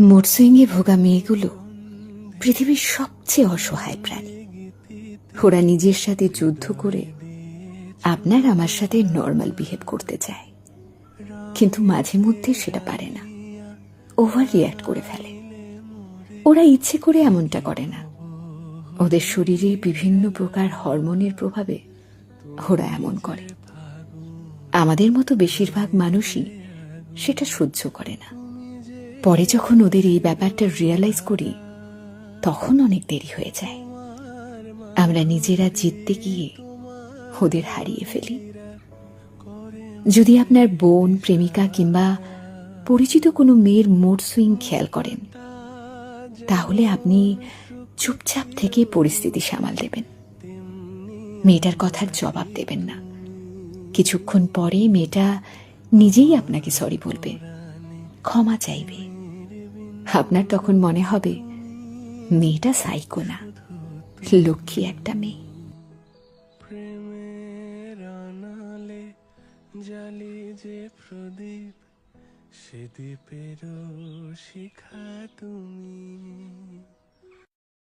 মোটসুইংয়ে ভোগা মেয়েগুলো পৃথিবীর সবচেয়ে অসহায় প্রাণী। ওরা নিজের সাথে যুদ্ধ করে আপনার আমার সাথে নর্মাল বিহেভ করতে চায়। কিন্তু মাঝে মধ্যে সেটা পারে না। ওভার রিয়াক্ট করে ফেলে। ওরা ইচ্ছে করে এমনটা করে না। ওদের শরীরে বিভিন্ন প্রকার হরমোনের প্রভাবে ওরা এমন করে। আমাদের মতো বেশিরভাগ মানুষই সেটা সহ্য করে না। পরে যখন ওদের এই ব্যাপারটা রিয়ালাইজ করি, তখন অনেক দেরি হয়ে যায়। আমরা নিজেরা জিততে গিয়ে ওদের হারিয়ে ফেলি। যদি আপনার বোন, প্রেমিকা কিংবা পরিচিত কোনো মেয়ের মোড সুইং খেয়াল করেন, তাহলে আপনি চুপচাপ থেকে পরিস্থিতি সামাল দেবেন। মেয়েটার কথার জবাব দেবেন না। কিছুক্ষণ পরে মেয়েটা নিজেই আপনাকে সরি বলবে। ক্ষমা চাইবে। আপনার তখন মনে হবে, মেয়েটা সাইকো না, লক্ষ্মী একটা মেয়ে। জালি যে প্রদীপ, সে দ্বীপের শিখা তুমি।